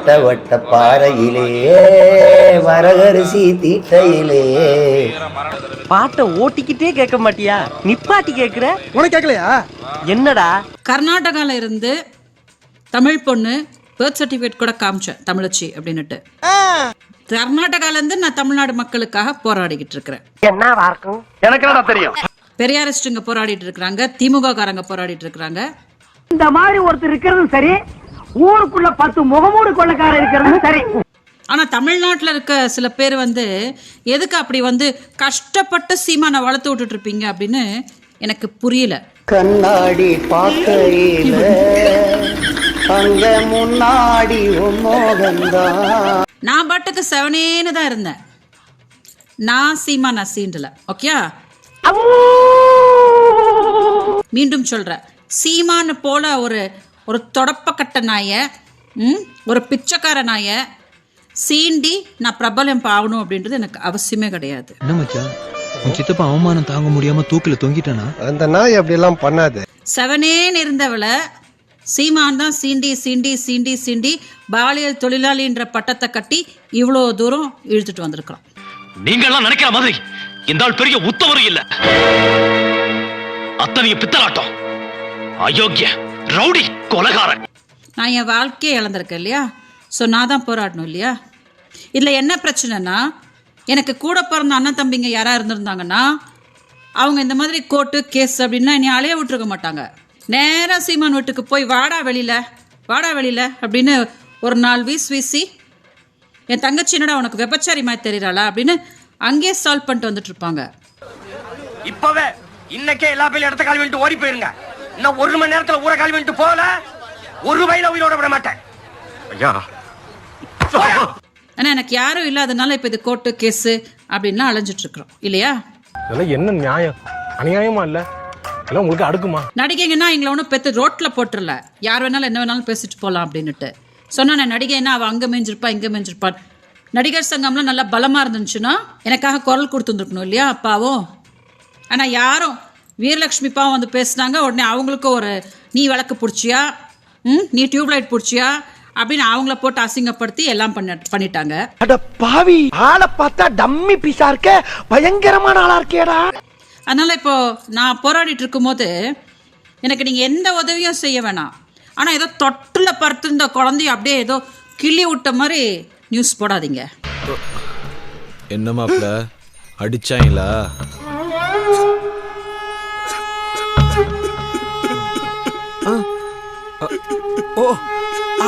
வட்ட வட்ட பாறையிலே வரகரிசி தீட்டையிலே. பாட்டை ஓட்டிக்கிட்டே கேட்க மாட்டியா? நிப்பாட்டி கேக்குற உனக்கு கேட்கலையா? என்னடா? கர்நாடகால இருந்து தமிழ் பொண்ணு பர்த் சர்டிஃபிகேட் கூட காமிச்சேன் தமிழச்சி அப்படின்னுட்டு. கர்நாடகால இருந்து நான் தமிழ்நாடு மக்களுக்காக போராடிக்கிட்டு இருக்கிறேன். என்னவா இருக்கும் எனக்கு என்னடா தெரியும்? பெரியாரிஸ்டுங்க போராடிட்டு இருக்கிறாங்க திமுக காரங்க போராடிட்டு இருக்கிறாங்க. இந்த மாதிரி ஒருத்தர் இருக்கிறதும் சரி ஊருக்குள்ள பத்து முகமூடு கொள்ளக்காரர் இருக்கிறதும் சரி. ஆனா தமிழ்நாட்டுல இருக்க சில பேர் வந்து எதுக்கு அப்படி வந்து கஷ்டப்பட்டு சீமானை வளர்த்து விட்டுட்டு இருப்பீங்க அப்படின்னு எனக்கு புரியல. கண்ணாடி பார்க்கையில அங்க முன்னாடி நான் பாட்டுக்கு செவனேன்னு தான் இருந்தேன். நான் சீமா நான் சீண்டல ஓகே மீண்டும் சொல்றேன். சீமான்னு போல ஒரு ஒரு தொடப்பக்கட்ட நாய ம், ஒரு பிச்சைக்கார நாய சீண்டி நான் பிரபலம் ஆகணும் அப்படின்றது எனக்கு அவசியமே கிடையாது. என்ன மச்சான்? உன் சித்தப்பா அவமானம் தாங்க முடியாம தூக்கில தொங்கிட்டானா? அந்த நாய் அப்படி எல்லாம் பண்ணாது. செவனேன்னு இருந்தவளை சீமான் தான் சீண்டி சீண்டி சீண்டி சீண்டி பாலியல் தொழிலாளின்ற பட்டத்தை கட்டி இவ்வளோ தூரம் இழுத்துட்டு வந்திருக்கிறோம் நீங்க எல்லாம் நினைக்கிற மாதிரி இந்த ஆள் பெரிய உத்தவரும் இல்ல. அத்தனைய பித்தலாட்டம். அயோக்கிய. ரவுடி கொலகாரன் நான் என் வாழ்க்கையை இழந்திருக்கேன் இல்லையா? ஸோ நான் தான் போராடணும் இல்லையா? இதில் என்ன பிரச்சனைனா எனக்கு கூட பிறந்த அண்ணன் தம்பிங்க யாராக இருந்திருந்தாங்கன்னா அவங்க இந்த மாதிரி கோர்ட்டு கேஸ் அப்படின்னா என்னை அலைய விட்டுருக்க மாட்டாங்க. நேராக சீமான் வீட்டுக்கு போய் வாடா வெளியில வாடா வெளியில அப்படின்னு ஒரு நாள் வீஸ் வீசி என் தங்கச்சி என்னடா உனக்கு விபச்சாரி மாதிரி தெரியறாளா? அப்படின்னு அங்கேயே சால்வ் பண்ணிட்டு வந்துட்டு இருப்பாங்க. இப்பவே இன்னைக்கே எல்லா பேரும் இடத்த காலி ஓடி போயிருங்க. இன்னும் ஒரு மணி நேரத்துல ஊரை காலி பண்ணிட்டு போகல. ஒரு வயல உயிரோட விட மாட்டேன். ஐயா. ஆனால் எனக்கு யாரும் இல்லாதனால இப்போ இது கோர்ட்டு கேஸு அப்படின்லாம் அலைஞ்சிட்டு இருக்கிறோம் இல்லையா? இதெல்லாம் என்ன நியாயம்? அநியாயமா இல்ல? எல்லாம் உங்களுக்கு அடுக்குமா? நடிகைங்கன்னா எங்களை ஒன்றும் பெற்று ரோட்டில் போட்டுறல. யார் வேணாலும் என்ன வேணாலும் பேசிட்டு போகலாம் அப்படின்னுட்டு. சொன்னா நான் நடிகைன்னா அவள் அங்கே மேஞ்சிருப்பா இங்கே மேஞ்சிருப்பான் நடிகர் சங்கம்லாம் நல்லா பலமாக இருந்துச்சுன்னா எனக்காக குரல் கொடுத்துருந்துருக்கணும் இல்லையா அப்பாவும் ஆனால் யாரும் வீரலட்சுமி பாவம் வந்து பேசுனாங்க உடனே அவங்களுக்கும் ஒரு நீ விளக்கு பிடிச்சியா? ம் நீ டியூப்லைட் பிடிச்சியா? அப்படின்னு அவங்கள போட்டு அசிங்கப்படுத்தி எல்லாம் பண்ண பண்ணிட்டாங்க. அட பாவி ஆளை பார்த்தா டம்மி பீஸா இருக்க பயங்கரமான ஆளா இருக்கேடா. அதனால் இப்போ நான் போராடிட்டு இருக்கும்போது எனக்கு நீங்கள் எந்த உதவியும் செய்ய வேணாம். ஆனால் ஏதோ தொட்டில் படுத்திருந்த குழந்தைய அப்படியே ஏதோ கிள்ளி விட்ட மாதிரி நியூஸ் போடாதீங்க. என்ன மாப்ள அடிச்சாங்களா ஓ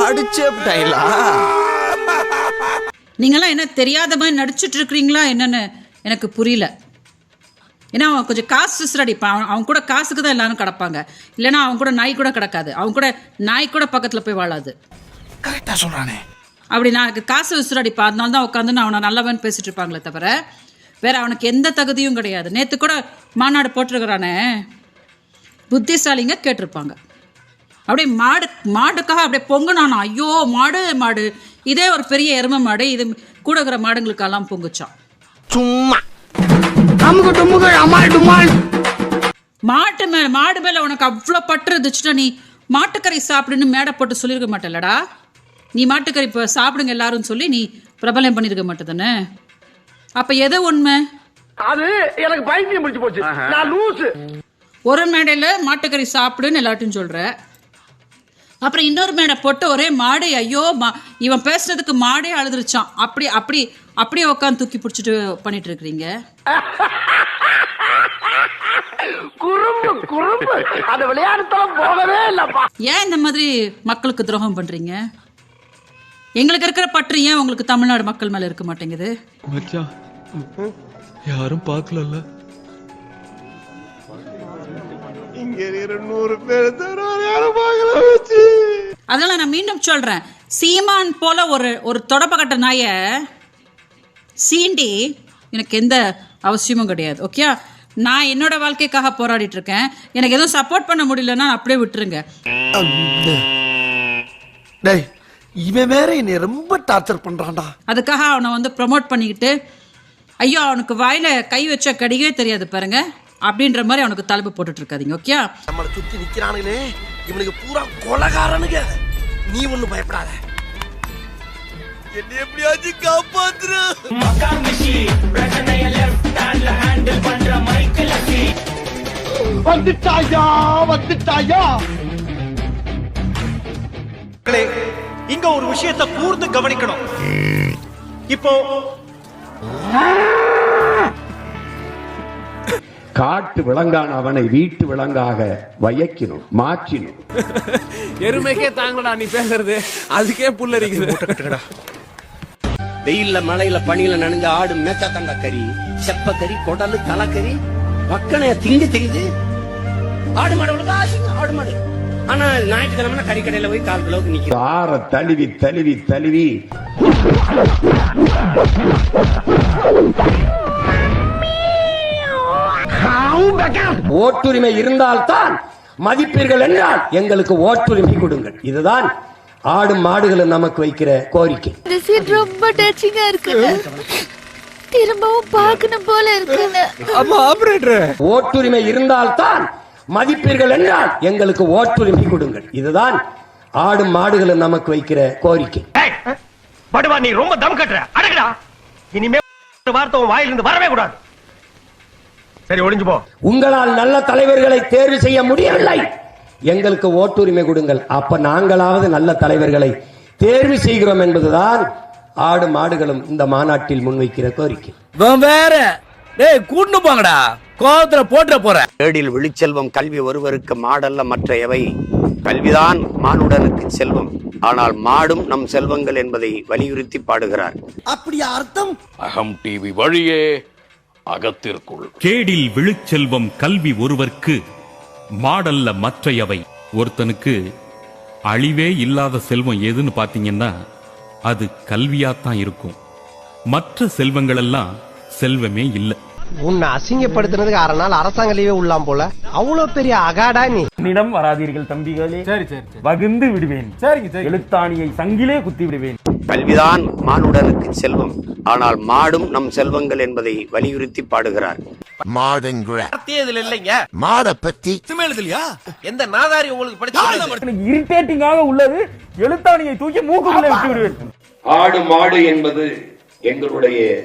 அடிச்சேப்டாயிலா நீங்களாம் என்ன தெரியாத மாதிரி நடிச்சிட்டு இருக்கிறீங்களா என்னன்னு எனக்கு புரியல. ஏன்னா அவன் கொஞ்சம் காசு சிஸ்டடிப்பான் அவன் அவன் கூட காசுக்கு தான் எல்லாரும் கிடப்பாங்க. இல்லைன்னா அவன் கூட நாய் கூட கிடக்காது. அவன் கூட நாய் கூட பக்கத்தில் போய் வாழாது. கரெக்டா சொல்றானே. அப்படி நான் காசு விசிறடிப்பா அதனால தான் உட்காந்து நான் அவனை நல்லவன் பேசிட்டு இருப்பாங்களே தவிர வேற அவனுக்கு எந்த தகுதியும் கிடையாது. நேற்று கூட மாநாடு போட்டிருக்கிறானே. புத்திசாலிங்க கேட்டிருப்பாங்க. அப்படியே மாடு மாடுக்காக அப்படியே பொங்குனானா? ஐயோ மாடு மாடு. இதே ஒரு பெரிய எருமை மாடு. இது கூட இருக்கிற மாடுங்களுக்கெல்லாம் பொங்குச்சான் சும்மா. மாட்டு மேல மாடு மேல உனக்கு அவ்வளோ பற்று இருந்துச்சுன்னா நீ மாட்டுக்கறி சாப்பிடுன்னு மேடை போட்டு சொல்லியிருக்க மாட்டேல்லடா. நீ மாட்டுக்கறி இப்போ சாப்பிடுங்க எல்லாரும் சொல்லி நீ பிரபலம் பண்ணியிருக்க மாட்டேதானே? அப்போ எது உண்மை? அது எனக்கு பைத்தியம் முடிச்சு போச்சு. நான் லூசு. ஒரு மேடையில் மாட்டுக்கறி சாப்பிடுன்னு எல்லாட்டும் சொல்கிற அப்புறம் இன்னொரு மேடை போட்டு ஒரே மாடு ஐயோ மா இவன் பேசுனதுக்கு மாடே அழுதுருச்சான். அப்படி அப்படி அப்படியே உட்காந்து தூக்கி பிடிச்சிட்டு பண்ணிட்டு இருக்கிறீங்க ஏன் இந்த மாதிரி மக்களுக்கு துரோகம் பண்ணுறீங்க எங்களுக்கு இருக்கிற பற்று ஏன் உங்களுக்கு தமிழ்நாடு மக்கள் மேலே இருக்க மாட்டேங்குது? யாரும் பார்க்கலல்ல. இங்க நூறு பேர் அதனால நான் மீண்டும் சொல்றேன். சீமான் போல ஒரு ஒரு தொடப்பக்கட்ட நாய சீண்டி எனக்கு எந்த அவசியமும் கிடையாது ஓகே நான் என்னோட வாழ்க்கைக்காக போராடிட்டு இருக்கேன். எனக்கு எதுவும் சப்போர்ட் பண்ண முடியலன்னா அப்படியே விட்டுருங்க. டேய் இவன் வேற என்னை ரொம்ப டார்ச்சர் பண்றான்டா. அதுக்காக அவனை வந்து ப்ரமோட் பண்ணிக்கிட்டு ஐயோ அவனுக்கு வாயில கை வச்ச கடிகவே தெரியாது பாருங்க. அப்படின்ற மாதிரி அவனுக்கு தலைப்பு போட்டுட்டு இருக்காதீங்க ஓகே நம்மளை சுத்தி நிக்கிறானுங்களே. இவனுக்கு பூரா கொலகாரனுங்க. நீ ஒண்ணு பயப்படாத. என்ன எப்படியாச்சும் காப்பாத்துற? வந்துட்டாயா வந்துட்டாயா? இங்க ஒரு விஷயத்தை கூர்ந்து கவனிக்கணும். இப்போ காட்டு விலங்கான அவனை வீட்டு விலங்காக வயக்கினும் மாற்றினும். எருமைக்கே தாங்கடா நீ பேசுறது. அதுக்கே புல்லரிக்குது வெயில்ல மழையில பனியில நனைஞ்ச ஆடு மேச்சா தண்டா கறி செப்ப கறி குடலு தலைக்கறி மக்களைய திங்க தெரியுது. ஆடு மாடு ஆடு மாடு. ஆனா ஞாயிற்றுக்கிழமை கறி கடையில போய் கால் கிலோவுக்கு நிக்கிறோம் ஆற தழுவி தழுவி தழுவி. ஓட்டுரிமை இருந்தால்தான் மதிப்பீர்கள் என்றால் எங்களுக்கு ஓட்டுரிமை கொடுங்கள். இதுதான் ஆடு மாடுகளும் நமக்கு வைக்கிற கோரிக்கை. ரொம்ப டச்சிங்கா இருக்குங்க. திரும்பவும் பார்க்கணும் போல ஆபரேட்டர் ஓட்டுரிமை இருந்தால்தான் மதிப்பீர்கள் என்றால் எங்களுக்கு ஓட்டுரிமை கொடுங்கள். இதுதான் ஆடு மாடுகளும் நமக்கு வைக்கிற கோரிக்கை. படுவா நீ ரொம்ப தம் கட்டுற. அடங்கடா இனிமே ஒரு வார்த்தை உன் வாயிலிருந்து வரவே கூடாது. சரி ஒளிஞ்சு போ. உங்களால் நல்ல தலைவர்களை தேர்வு செய்ய முடியவில்லை. எங்களுக்கு ஓட்டுரிமை கொடுங்கள். அப்ப நாங்களாவது நல்ல தலைவர்களை தேர்வு செய்கிறோம் என்பதுதான் ஆடு மாடுகளும் இந்த மாநாட்டில் முன்வைக்கிற கோரிக்கை. வேற. டேய் கூட்டு போங்கடா. கோவத்துல போட்டுற போற. ஏடில் விழிச்செல்வம் கல்வி ஒருவருக்கு மாடல்ல மற்ற எவை கல்விதான் மானுடனுக்கு செல்வம். ஆனால் மாடும் நம் செல்வங்கள் என்பதை வலியுறுத்தி பாடுகிறார். அப்படியா அர்த்தம்? அகம் டிவி வழியே அகத்திற்குள். கேடில் விழுச்செல்வம் கல்வி ஒருவர்க்கு மாடல்ல மற்றையவை. ஒருத்தனுக்கு அழிவே இல்லாத செல்வம் எதுன்னு பாத்தீங்கன்னா அது கல்வியாத்தான் இருக்கும். மற்ற செல்வங்களெல்லாம் செல்வமே இல்லை. உன்னை அசிங்கப்படுத்துறதுக்கு அரை நாள் அரசாங்க லீவே உள்ளாம் போல. அவ்வளவு பெரிய அகாடா நீ. என்னிடம் வராதீர்கள் தம்பிகளே. சரி சரி வகுந்து விடுவேன். சரிங்க சரி எழுத்தாணியை சங்கிலே குத்தி விடுவேன். கல்விதான் மானுடனுக்கு செல்வம். ஆனால் மாடும் நம் செல்வங்கள் என்பதை வலியுறுத்தி பாடுகிறார். மாடுங்கிற. இதுல இல்லைங்க. மாடை பத்தி எழுதலையா? எந்த நாதாரி உங்களுக்கு படிச்சு இரிட்டேட்டிங்காக உள்ளது? எழுத்தாணியை தூக்கி மூக்குக்குள்ளே விட்டு விடுவேன். ஆடு மாடு என்பது எங்களுடைய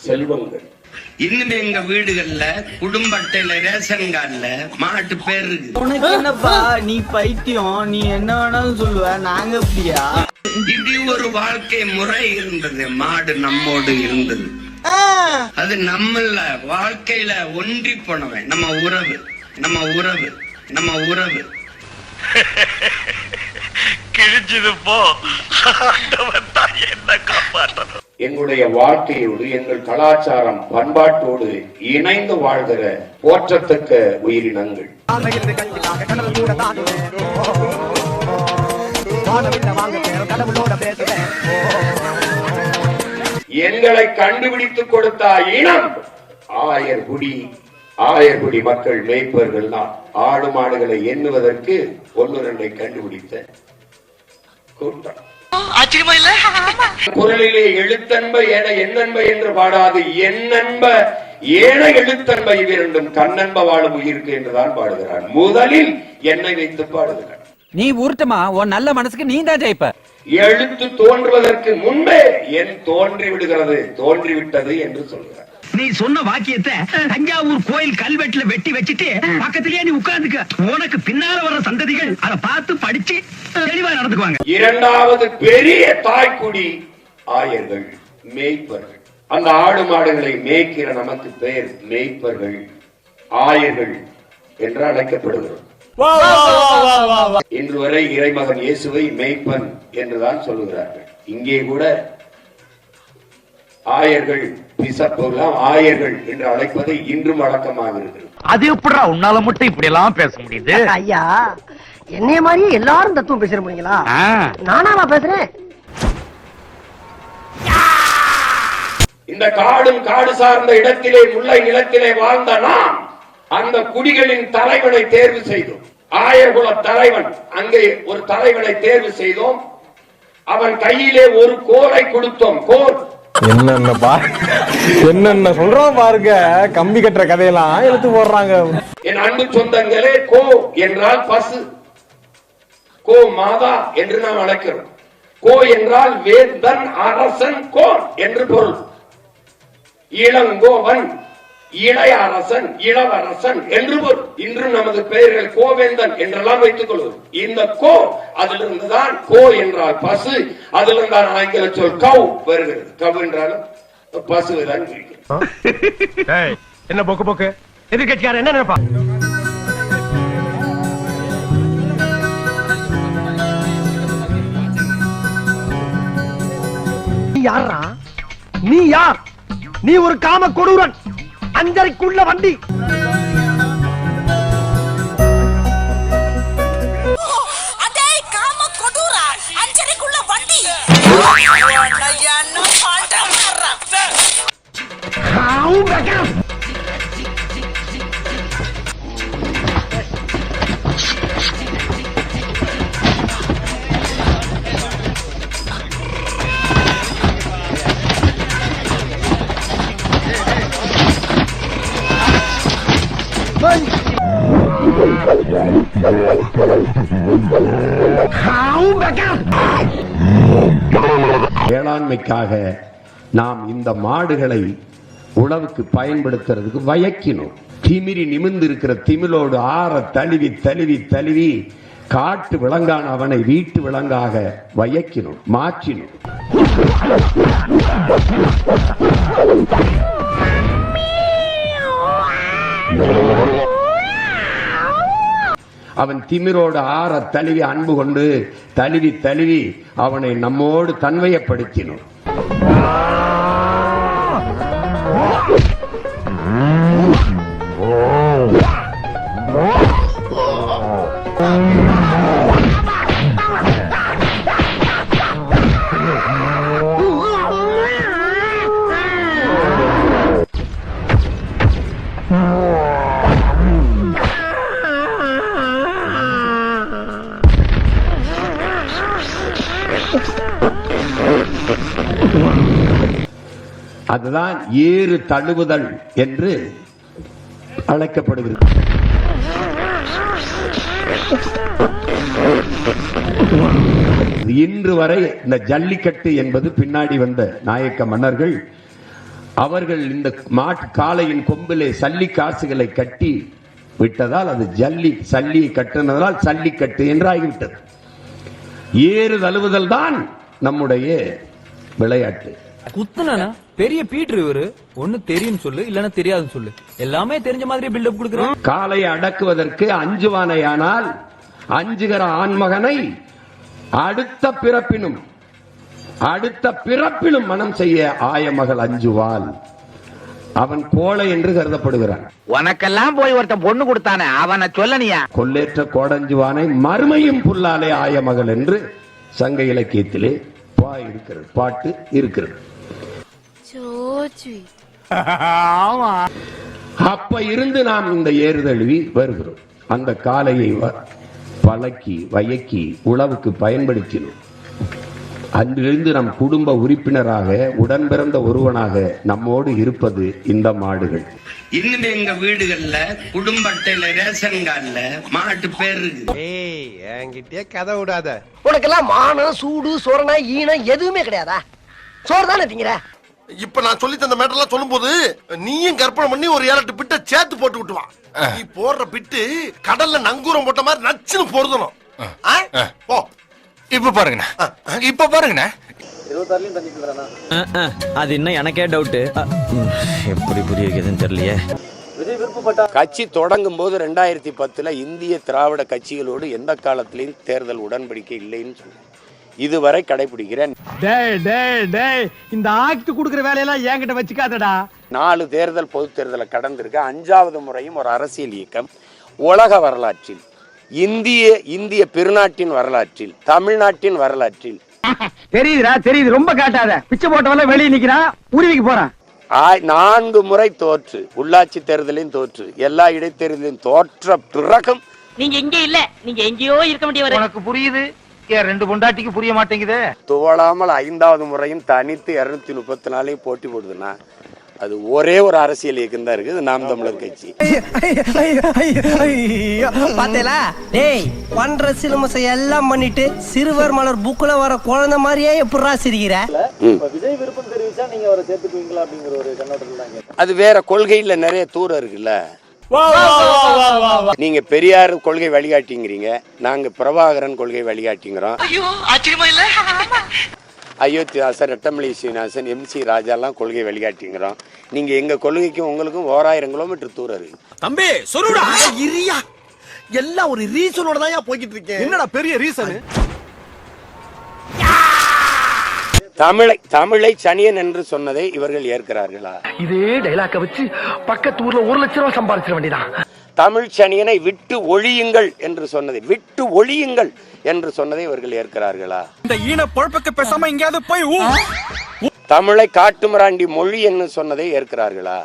செல்வங்கள். இன்னும் எங்க வீடுகள்ல குடும்ப அட்டையில ரேஷன் கார்டுல மாட்டு பேர் இருக்கு. உனக்கு என்னப்பா? நீ பைத்தியம். நீ என்ன வேணாலும் சொல்லுவ. நாங்க அப்படியா இப்படி ஒரு வாழ்க்கை முறை இருந்தது. மாடு நம்மோடு இருந்தது. அது நம்மள வாழ்க்கையில ஒன்றி போனவன். நம்ம உறவு. நம்ம உறவு. நம்ம உறவு. கிழிஞ்சது போ. என்ன காப்பாற்றணும் எங்களுடைய வாழ்க்கையோடு எங்கள் கலாச்சாரம் பண்பாட்டோடு இணைந்து வாழ்கிற போற்றத்தக்க உயிரினங்கள். எங்களை கண்டுபிடித்துக் கொடுத்த இனம் ஆயர்குடி ஆயர்குடி மக்கள் மேய்ப்பவர்கள் தான். ஆடு மாடுகளை எண்ணுவதற்கு ஒன்று ரெண்டை கண்டுபிடித்த கூட்டம். குரலிலே எழுத்தன்ப என எண்ணன்ப என்று பாடாது எண்ணன்ப ஏன எழுத்தன்ப இவ்விரண்டும் கண்ணன்ப வாழும் உயிருக்கு என்றுதான் பாடுகிறார் முதலில் என்னை வைத்து பாடுகிறார் நீ உருட்டுமா உன் நல்ல மனசுக்கு நீ தான் ஜெயிப்ப. எழுத்து தோன்றுவதற்கு முன்பே என் தோன்றி விடுகிறது தோன்றிவிட்டது என்று சொல்கிறார் நீ சொன்ன வாக்கியத்தை தஞ்சாவூர் கோயில் கல்வெட்டுல வெட்டி வச்சுட்டு பக்கத்திலேயே நீ உட்கார்ந்துக்க. உனக்கு பின்னால வர்ற சந்ததிகள் அதை பார்த்து படிச்சு தெளிவா நடந்துக்குவாங்க. இரண்டாவது பெரிய தாய்க்குடி ஆயர்கள் மேய்ப்பர்கள். அந்த ஆடு மாடுகளை மேய்க்கிற நமக்கு பெயர் மேய்ப்பர்கள் ஆயர்கள் என்று அழைக்கப்படுகிறோம் இன்று வரை இறைமகன் இயேசுவை மேய்ப்பன் என்றுதான் சொல்லுகிறார்கள். இங்கே கூட ஆயர்கள் பிசப்பெல்லாம் ஆயர்கள் என்று அழைப்பதை இன்றும் வழக்கமாக இருக்கிறது. அது எப்படா உன்னால மட்டும் இப்படி எல்லாம் பேச முடியுது? ஐயா என்னைய மாதிரியே எல்லாரும் தத்துவம் பேசுற முடியுங்களா? நானாவா பேசுறேன்? இந்த காடும் காடு சார்ந்த இடத்திலே முல்லை நிலத்திலே வாழ்ந்த நாம் அந்த குடிகளின் தலைவனை தேர்வு செய்தோம். ஆயர்குல தலைவன் அங்கே ஒரு தலைவனை தேர்வு செய்தோம். அவன் கையிலே ஒரு கோலை கொடுத்தோம். கோல் என்னென்ன பா என்னென்ன சொல்றோம் பாருங்க. கம்பி கட்டுற கதையெல்லாம் எடுத்து போடுறாங்க. என் அன்பு சொந்தங்களே கோ என்றால் பசு. கோ மாதா என்று நாம் அழைக்கிறோம். கோ என்றால் வேந்தன் அரசன் கோன் என்று பொருள். இளங்கோவன் இளைய அரசன் இளவரசன் என்று பொருள் இன்று நமது பெயர்கள் கோவேந்தன் என்றெல்லாம் வைத்துக் கொள்வோம். இந்த கோ அதிலிருந்து தான் கோ என்றால் பசு அதிலிருந்து தான் ஆங்கில சொல் கவ் வருகிறது. கவ் என்றாலும் பசுவை தான் குறிக்கும் என்ன போக்கு போக்கு? எதிர்கட்சியார் என்ன நினைப்பா? நீ யாரா நீ யார்? நீ ஒரு காம கொடூரன். அஞ்சரைக்குள்ள வண்டி. அதே காம கொடூரா. வேளாண்மைக்காக நாம் இந்த மாடுகளை உழவுக்கு பயன்படுத்துறதுக்கு வயக்கினோம். திமிரி நிமிர்ந்து இருக்கிற திமிலோடு ஆற தழுவி தழுவி தழுவி காட்டு விலங்கான அவனை வீட்டு விலங்காக வயக்கினோம் மாற்றினோம். அவன் திமிரோடு ஆற தழுவி அன்பு கொண்டு தழுவி தழுவி அவனை நம்மோடு தன்வயப்படுத்தினோம் அதுதான் ஏறு தழுவுதல் என்று அழைக்கப்படுகிறது. இன்று வரை இந்த ஜல்லிக்கட்டு என்பது பின்னாடி வந்த நாயக்க மன்னர்கள் அவர்கள் இந்த மாட்டு காளையின் கொம்பிலே சல்லி காசுகளை கட்டி விட்டதால் அது ஜல்லி சல்லியை கட்டினதால் சல்லிக்கட்டு என்று ஆகிவிட்டது ஏறு தழுவுதல் தான் நம்முடைய விளையாட்டு. குத்துனா பெரிய பீட்ரு இவரு. ஒண்ணு தெரியும் சொல்லு இல்லன்னா தெரியாதுன்னு சொல்லு. எல்லாமே தெரிஞ்ச மாதிரி பில்டப் கொடுக்குறான் காளையை அடக்குவதற்கு அஞ்சுவானையானால் அஞ்சுகிற ஆண்மகனை அடுத்த பிறப்பினும் அடுத்த பிறப்பிலும் மனம் செய்ய ஆயமகள் அஞ்சுவாள். அவன் கோழை என்று கருதப்படுகிறான். உனக்கெல்லாம் போய் ஒருத்தன் பொண்ணு கொடுத்தானே அவனை சொல்லனியா கொல்லேற்ற கோடஞ்சுவானை மறுமையும் புல்லாலே ஆயமகள் என்று சங்க இலக்கியத்திலே பா இருக்கிறது பாட்டு இருக்கிறது. அப்ப இருந்து நாம் இந்த ஏறுதழுவி வருகிறோம். அந்த காளையை வ- பழக்கி வயக்கி உழவுக்கு பயன்படுத்தினோம். அன்றிலிருந்து நம் குடும்ப உறுப்பினராக உடன் பிறந்த ஒருவனாக நம்மோடு இருப்பது இந்த மாடுகள். இன்னும் எங்க வீடுகள்ல குடும்ப அட்டையில ரேஷன் கார்டுல மாட்டு பேர் இருக்கு ஏய் என்கிட்டயே கதை விடாத. உனக்கெல்லாம் மானம் சூடு சொரணை ஈனம் எதுவுமே கிடையாதா? சோறு தானே திங்கிற? இப்ப நான் சொல்லி தந்த மேட்டர்லாம் சொல்லும்போது நீயும் கற்பனை பண்ணி ஒரு ஏழு எட்டு பிட்ட சேர்த்து போட்டு விட்டுவான் நீ போடுற பிட்டு கடல்ல நங்கூரம் போட்ட மாதிரி நச்சுன்னு பொருதணும். ஆ? போ. இப்ப பாருங்கண்ணா. இப்ப பாருங்கண்ணா. அது இன்னும் எனக்கே டவுட் எப்படி புரிய வைக்கிறதுன்னு தெரியலையே கட்சி தொடங்கும் போது ரெண்டாயிரத்தி பத்துல இந்திய திராவிட கட்சிகளோடு எந்த காலத்திலையும் தேர்தல் உடன்படிக்கை இல்லைன்னு சொன்னேன் இதுவரை கடைபிடிக்கிறேன். டேய் டேய் டேய் இந்த ஆக்ட் குடுக்குற வேலையெல்லாம் என்கிட்ட வச்சுக்காதடா. நாலு தேர்தல் பொது தேர்தலை கடந்திருக்க அஞ்சாவது முறையும் ஒரு அரசியல் இயக்கம். உலக வரலாற்றில் இந்திய இந்திய பெருநாட்டின் வரலாற்றில் தமிழ்நாட்டின் வரலாற்றில். தெரியுதுடா தெரியுது. ரொம்ப காட்டாத. பிச்சை போட்டவெல்லாம் வெளியே நிக்கிறான் உருவிக்கு போறான். ஆய்- நான்கு முறை தோற்று. உள்ளாட்சி தேர்தலையும் தோற்று. எல்லா இடைத்தேர்தலையும் தோற்ற பிறகும் நீங்க இங்க இல்ல. நீங்க எங்கேயோ இருக்க வேண்டியவர். உனக்கு புரியுது? ஏன் ரெண்டு பொண்டாட்டிக்கு புரிய மாட்டேங்குது? துவளாமல் ஐந்தாவது முறையும் தனித்து இருநூத்தி முப்பத்தி நாலையும் போட்டி போடுதுன்னா அது ஒரே ஒரு அரசியல் இயக்கம் தான் இருக்குது. நாம் தமிழர் கட்சி. பாத்தேலா டேய் பண்ற சிலுமசை எல்லாம் பண்ணிட்டு சிறுவர் மலர் புக்ல வர குழந்தை மாதிரியே எப்படிரா சிரிக்கிற? விஜய் விருப்பம் தெரிவிச்சா நீங்க அவரை சேர்த்துக்குவீங்களா அப்படிங்கிற ஒரு கண்ணோட்டத்தில் தான் அது வேற கொள்கையில நிறைய தூரம் இருக்குல்ல. நீங்க பெரியார் கொள்கை வழிகாட்டிங்கிறீங்க. நாங்க பிரபாகரன் கொள்கை வழிகாட்டிங்கிறோம். அயோத்திதாசர் ரெட்டமலை சீனிவாசன் எம் சி ராஜாலாம் கொள்கை வழிகாட்டிங்கிறோம். நீங்க எங்க கொள்கைக்கும் உங்களுக்கும் ஓராயிரம் கிலோமீட்டர் தூரம் இருக்கு. தம்பி சொல்லுடா. இரியா. எல்லாம் ஒரு ரீசனோட தான் போய்கிட்டு இருக்கேன். என்னடா பெரிய ரீசன் தமிழை தமிழை சனியன் என்று சொன்னதை இவர்கள் ஏற்கிறார்களா? இதே டைலாக்க வச்சு பக்கத்து ஊர்ல ஒரு லட்சம் ரூபாய் சம்பாதிச்சிட வேண்டியதான் தமிழ் சனியனை விட்டு ஒழியுங்கள் என்று சொன்னதை விட்டு ஒழியுங்கள் என்று சொன்னதை இவர்கள் ஏற்கிறார்களா? இந்த ஈன பொழப்புக்கு பேசாம எங்கேயாவது போய் தமிழை காட்டுமிராண்டி மொழி என்று சொன்னதை ஏற்கிறார்களா?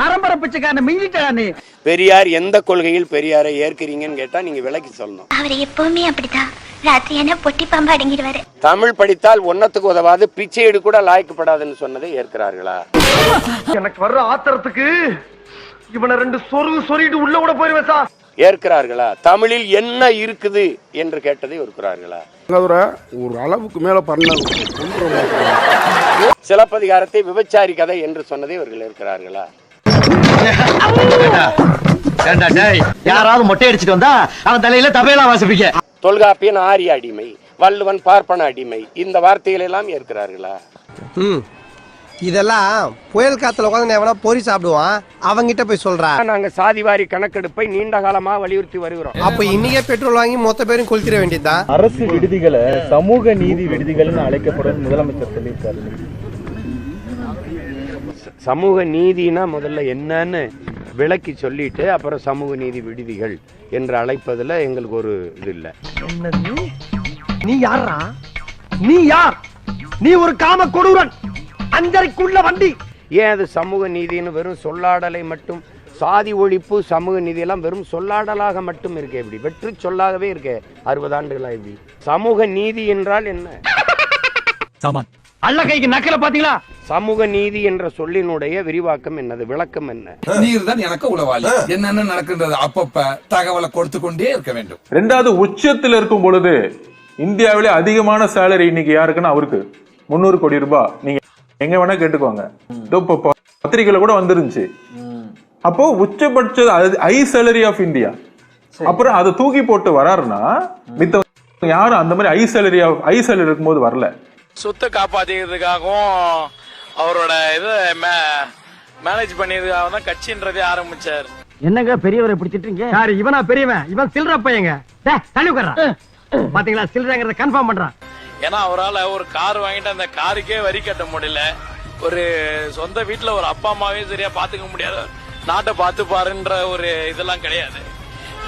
பரம்பரை பிச்சைக்காரன் மிஞ்சிட்டானே பெரியார் எந்த கொள்கையில் பெரியாரை ஏற்கிறீங்கன்னு கேட்டா நீங்க விளக்கி சொல்லணும். அவர் எப்பவுமே அப்படிதான் ராத்திரி என்ன பொட்டி பாம்பு அடங்கிடுவாரு. தமிழ் படித்தால் ஒன்னத்துக்கு உதவாது பிச்சை எடு கூட லாய்க்கப்படாதுன்னு சொன்னதை ஏற்கிறார்களா? எனக்கு வர்ற ஆத்திரத்துக்கு இவனை ரெண்டு சொருகு சொருகிட்டு உள்ள கூட போயிருவேன் சார். ஏற்கிறார்களா? தமிழில் என்ன இருக்குது என்று கேட்டதை ஏற்கிறார்களா ஒரு அளவுக்கு மேல பண்ண சிலப்பதிகாரத்தை விபச்சாரி கதை என்று சொன்னதை இவர்கள் யாராவது மொட்டை அடிச்சிட்டு வந்தா அவன் தலையில தபையெல்லாம் வாசிப்பீங்க. தொல்காப்பியன் ஆரிய அடிமை வள்ளுவன் பார்ப்பன அடிமை இந்த வார்த்தைகளை எல்லாம் ஏற்கிறார்களா? இதெல்லாம் புயல் காத்துல உட்காந்து எவனா பொறி சாப்பிடுவான் அவங்கிட்ட போய் சொல்றா. நாங்க சாதிவாரி கணக்கெடுப்பை நீண்ட காலமா வலியுறுத்தி வருகிறோம். அப்ப இன்னைக்கே பெட்ரோல் வாங்கி மொத்த பேரும் கொளுத்திட வேண்டியதுதான். அரசு விடுதிகளை சமூக நீதி விடுதிகள்னு அழைக்கப்படும் முதலமைச்சர் சொல்லியிருக்காரு. சமூக நீதினா முதல்ல என்னன்னு விளக்கி சொல்லிட்டு அப்புறம் சமூக நீதி விடுதிகள் என்று அழைப்பதுல எங்களுக்கு ஒரு இது இல்லை. நீ யாரா நீ யார்? நீ ஒரு காம கொடூரன். அஞ்சரைக்குள்ள வண்டி. ஏன் அது சமூக நீதின்னு வெறும் சொல்லாடலை மட்டும்? சாதி ஒழிப்பு சமூக நீதி எல்லாம் வெறும் சொல்லாடலாக மட்டும் இருக்கே இப்படி. வெற்று சொல்லாகவே இருக்கே. அறுபது ஆண்டுகளா இப்படி. சமூக நீதி என்றால் என்ன? அல்ல கைக்கு நக்கல பாத்தீங்களா சமூக நீதி என்ற சொல்லினுடைய விரிவாக்கம் என்னது? விளக்கம் என்ன? நீர் தான் எனக்கு உளவாளி. என்னென்ன நடக்கின்றது அப்பப்ப தகவலை கொடுத்து கொண்டே இருக்க வேண்டும். ரெண்டாவது உச்சத்தில் இருக்கும் பொழுது இந்தியாவிலே அதிகமான சேலரி இன்னைக்கு யாருக்குன்னா அவருக்கு? முந்நூறு கோடி ரூபாய். நீங்க எங்க வேணா கேட்டுக்கோங்க. இதோ இப்ப ப- பத்திரிக்கையில கூட வந்துருந்துச்சு. அப்போ உச்சபட்ச ஐ சேலரி ஆஃப் இந்தியா அப்புறம் அதை தூக்கி போட்டு வராருன்னா மித்த யாரும் அந்த மாதிரி high salary of high salary இருக்கும்போது வரல. சொத்தை காப்பாத்திக்கிறதுக்காகவும் அவரோட இது மேனேஜ் பண்ணியதுக்காக தான் கட்சின்றதே ஆரம்பிச்சார். என்னங்க பெரியவரை பிடிச்சிட்டீங்க? யாரு இவனா பெரியவன். இவன் சில்லற பையங்க. தள்ளி உட்கார்றா. பாத்தீங்களா சில்லறங்கிறத கன்ஃபார்ம் பண்றான் ஏன்னா அவரால் ஒரு கார் வாங்கிட்டு அந்த காருக்கே வரி கட்ட முடியல. ஒரு சொந்த வீட்டுல ஒரு அப்பா அம்மாவையும் சரியா பாத்துக்க முடியாத. நாட்டை பார்த்து பாருன்ற ஒரு இதெல்லாம் கிடையாது.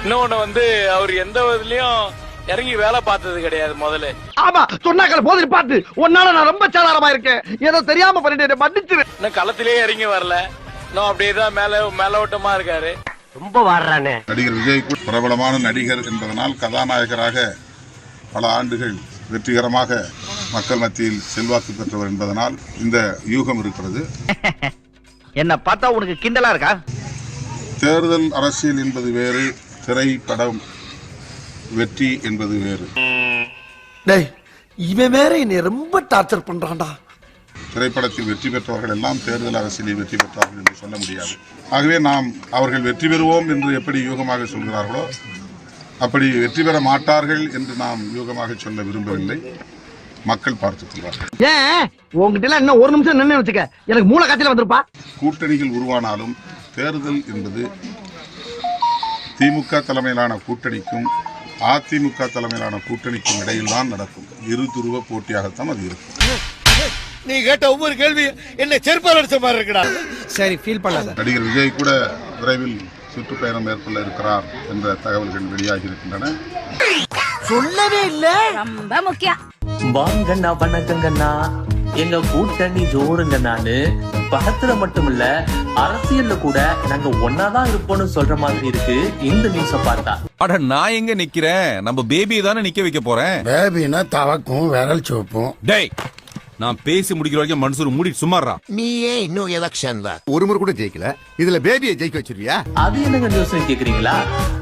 இன்னொன்னு வந்து அவர் எந்த விதத்துலயும் இறங்கி வேலை பார்த்தது கிடையாது முதல்ல. ஆமா சொன்னாக்கல போதில் பார்த்து. உன்னால நான் ரொம்ப சாதாரணமா இருக்கேன். ஏதோ தெரியாம பண்ணிட்டு மன்னிச்சிரு. இன்னும் களத்திலேயே இறங்கி வரல. இன்னும் அப்படியே தான் மேல மேலோட்டமா இருக்காரு. ரொம்ப வாடுறானே. நடிகர் விஜய் கூட பிரபலமான நடிகர் என்பதனால் கதாநாயகராக பல ஆண்டுகள் வெற்றிகரமாக மக்கள் மத்தியில் செல்வாக்கு பெற்றவர் என்பதனால் இந்த யூகம் இருக்கிறது. என்ன பார்த்தா உனக்கு கிண்டலா இருக்கா? தேர்தல் அரசியல் என்பது வேறு திரைப்படம். வெற்றி என்பது வேறு. டேய் இவன் வேற என்னை ரொம்ப டார்ச்சர் பண்றான்டா. திரைப்படத்தில் வெற்றி பெற்றவர்கள் எல்லாம் தேர்தல் அரசியலில் வெற்றி பெற்றார்கள் என்று சொல்ல முடியாது. ஆகவே நாம் அவர்கள் வெற்றி பெறுவோம் என்று எப்படி யூகமாக சொல்கிறார்களோ அப்படி வெற்றி பெற மாட்டார்கள் என்று நாம் யூகமாக சொல்ல விரும்பவில்லை. மக்கள் பார்த்துக் கொள்வார்கள். ஏன்? உங்ககிட்ட இன்னும் ஒரு நிமிஷம் நின்னு வச்சுக்க. எனக்கு மூளை காய்ச்சல வந்திருப்பா. கூட்டணிகள் உருவானாலும் தேர்தல் என்பது திமுக தலைமையிலான கூட்டணிக்கும் அதிமுக தலைமையிலான கூட்டணிக்கும் இடையில் தான் நடக்கும். இரு துருவ போட்டியாகத்தான் அது இருக்கும். நீ கேட்ட ஒவ்வொரு கேள்வி என்ன செருப்பால் அடிச்ச மாதிரி இருக்குடா. சரி ஃபீல் பண்ணாத. நடிகர் விஜய் கூட விரைவில் சுற்றுப்பயணம் மேற்கொள்ள இருக்கிறார் என்ற தகவல்கள் வெளியாகி இருக்கின்றன சொல்லவே இல்ல. ரொம்ப முக்கியம். வாங்கண்ணா வணக்கங்கண்ணா. எங்க கூட்டணி ஜோருங்க நானு. படத்துல மட்டும் இல்ல அரசியல்ல கூட நாங்க ஒன்னாதான் இருப்போம்னு சொல்ற மாதிரி இருக்கு. இந்த நியூஸ பார்த்தா. அட நான் எங்க நிக்கிறேன்? நம்ம பேபி தானே நிக்க வைக்க போறேன்? பேபினா தவக்கும் விரல் சோப்பும். டேய் நான் பேசி முடிக்கிற வரைக்கும் மனுஷர் மூடி சும்மாறா. நீயே இன்னும் எலெக்ஷன் தான் ஒரு முறை கூட ஜெயிக்கல. இதுல பேபியை ஜெயிக்க வச்சிருவியா? அது என்னங்க நியூஸ் கேக்குறீங்களா?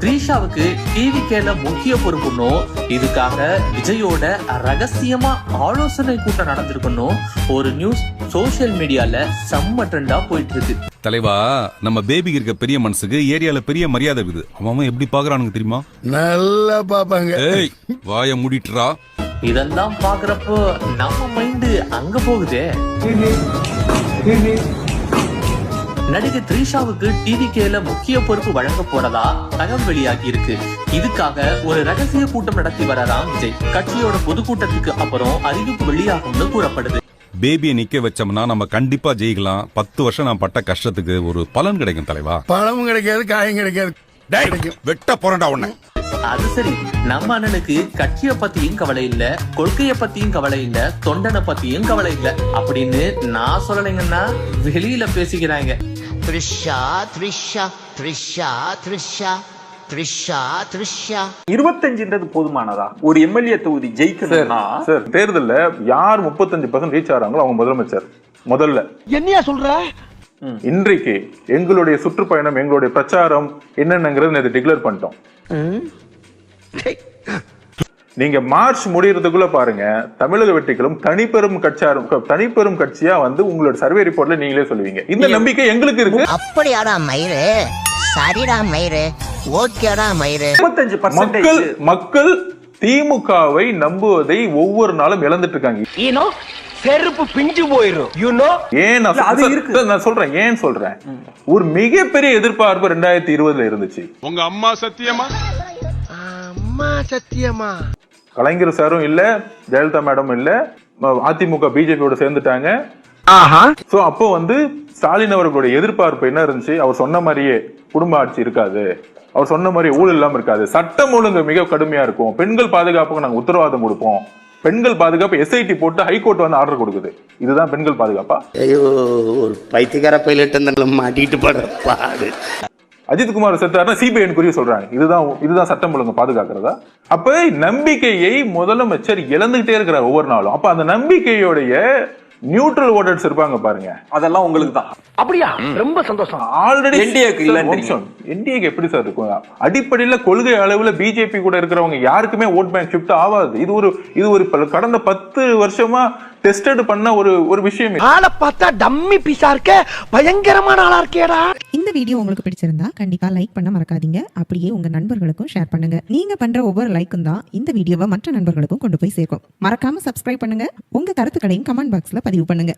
த்ரீஷாவுக்கு டிவி கேல முக்கிய பொறுப்புன்னும் இதுக்காக விஜயோட ரகசியமா ஆலோசனை கூட்டம் நடந்திருக்கணும் ஒரு நியூஸ் சோசியல் மீடியால செம்ம ட்ரெண்டா போயிட்டு இருக்கு தலைவா நம்ம பேபிக்கு இருக்க பெரிய மனசுக்கு ஏரியால பெரிய மரியாதை இருக்குது. அவன் எப்படி பாக்குறானுங்க தெரியுமா? நல்லா பாப்பாங்க. ஏய் வாய மூடிட்டுறா. இதெல்லாம் பாக்குறப்போ நம்ம மைண்ட் அங்க போகுதே. நடிகை த்ரிஷாவுக்கு டிவி கேல முக்கிய பொறுப்பு வழங்க போறதா தகவல் வெளியாகி இருக்கு. இதுக்காக ஒரு ரகசிய கூட்டம் நடத்தி வராராம் விஜய். கட்சியோட பொதுக்கூட்டத்துக்கு அப்புறம் அறிவிப்பு வெளியாகும்னு கூறப்படுது. பேபியை நிக்க வச்சோம்னா நம்ம கண்டிப்பா ஜெயிக்கலாம். பத்து வருஷம் நான் பட்ட கஷ்டத்துக்கு ஒரு பலன் கிடைக்கும் தலைவா. பழமும் கிடைக்காது காயும் கிடைக்காது. டேய், வெட்ட போறேன்டா உன்னை. அது சரி. நம்ம அண்ணனுக்கு கட்சிய பத்தியும் கவலை இல்ல கொள்கைய பத்தியும் கவலை இல்ல தொண்டனை பத்தியும் கவலை இல்ல அப்படின்னு நான் சொல்லலைங்கன்னா வெளியில பேசிக்கிறாங்க. த்ரிஷா த்ரிஷா த்ரிஷா த்ரிஷா த்ரிஷா த்ரிஷா. இருபத்தஞ்சுன்றது போதுமானதா? ஒரு எம்எல்ஏ தொகுதி ஜெயிக்கணும்னா சார் தேர்தல்ல யார் முப்பத்தஞ்சு பர்சன்ட் ரீச் ஆறாங்களோ அவங்க முதலமைச்சர். முதல்ல. என்னையா சொல்ற? இன்றைக்கு எங்களுடைய சுற்றுப்பயணம் எங்களுடைய பிரச்சாரம் என்னென்னங்கிறது நேற்று டிக்ளேர் பண்ணிட்டோம். நீங்க மார்ச் முடியறதுக்குள்ள பாருங்க தமிழக வெற்றிகளும் தனிப்பெரும் கட்சியாரும் தனிப்பெரும் கட்சியா வந்து உங்களோட சர்வே ரிப்போர்ட்ல நீங்களே சொல்லுவீங்க. இந்த நம்பிக்கை எங்களுக்கு இருக்கு. அப்படியாடா மயிறு? சரிடா மயிறு. ஓகேடா மயிறு. மக்கள் மக்கள் திமுகவை நம்புவதை ஒவ்வொரு நாளும் இழந்துட்டு இருக்காங்க. செருப்பு பிஞ்சு போயிரும். யூ நோ ஏன் நான் சொல்றேன் ஏன் சொல்றேன்? ஒரு மிகப்பெரிய எதிர்பார்ப்பு ரெண்டாயிரத்தி இருபதுல இருந்துச்சு. உங்க அம்மா சத்தியமா? அம்மா சத்தியமா? கலைஞர் சாரும் இல்ல ஜெயலலிதா மேடம் இல்ல அதிமுக பிஜேபியோட சேர்ந்துட்டாங்க. ஆஹா. சோ அப்போ வந்து ஸ்டாலின் அவர்களுடைய எதிர்பார்ப்பு என்ன இருந்துச்சு? அவர் சொன்ன மாதிரியே குடும்ப ஆட்சி இருக்காது. அவர் சொன்ன மாதிரி ஊழல் இல்லாம இருக்காது. சட்டம் ஒழுங்கு மிக கடுமையா இருக்கும். பெண்கள் பாதுகாப்புக்கு நாங்க உத்தரவாதம் கொடுப்போம். பெண்கள் பாதுகாப்பு எஸ்ஐடி போட்டு ஹைகோர்ட் வந்து ஆர்டர் கொடுக்குது. இதுதான் பெண்கள் பாதுகாப்பா? ஐயோ ஒரு பைத்தியக்கார பைலட் மாட்டிட்டு படுற பாடு. அஜித் குமார் செத்தாருன்னா சிபிஐ குறி சொல்றாங்க. இதுதான் இதுதான் சட்டம் ஒழுங்கு பாதுகாக்கிறதா? அப்ப நம்பிக்கையை முதலமைச்சர் இழந்துகிட்டே இருக்கிறார் ஒவ்வொரு நாளும். அப்ப அந்த நம்பிக்கையோடைய நியூட்ரல் ஓட்டர்ஸ் இருப்பாங்க பாருங்க. அதெல்லாம் உங்களுக்கு தான். அப்படியா? ரொம்ப சந்தோஷம். ஆல்ரெடி NDA க்கு இல்லன்னு தெரியும். என்டிஏக்கு எப்படி சார் இருக்கும்? அடிப்படையில கொள்கை அளவுல பிஜேபி கூட இருக்கிறவங்க யாருக்குமே ஓட் பேங்க் ஷிஃப்ட் ஆகாது. இது ஒரு இது ஒரு கடந்த பத்து வருஷமா டெஸ்டட் பண்ண ஒரு ஒரு விஷயம். ஆளை பார்த்தா டம்மி பீஸா இருக்க பயங்கரமான ஆளா இருக்கேடா. இந்த வீடியோ உங்களுக்கு பிடிச்சிருந்தா கண்டிப்பா லைக் பண்ண மறக்காதீங்க. அப்படியே உங்க நண்பர்களுக்கும் ஷேர் பண்ணுங்க. நீங்க பண்ற ஒவ்வொரு லைக்கும் தான் இந்த வீடியோவை மற்ற நண்பர்களுக்கும் கொண்டு போய் சேர்க்கும். மறக்காம சப்ஸ்கிரைப் பண்ணுங்க. உங்க கருத்துக்களையும் கமெண்ட் பாக்ஸ்ல பதிவு பண்ணுங்க.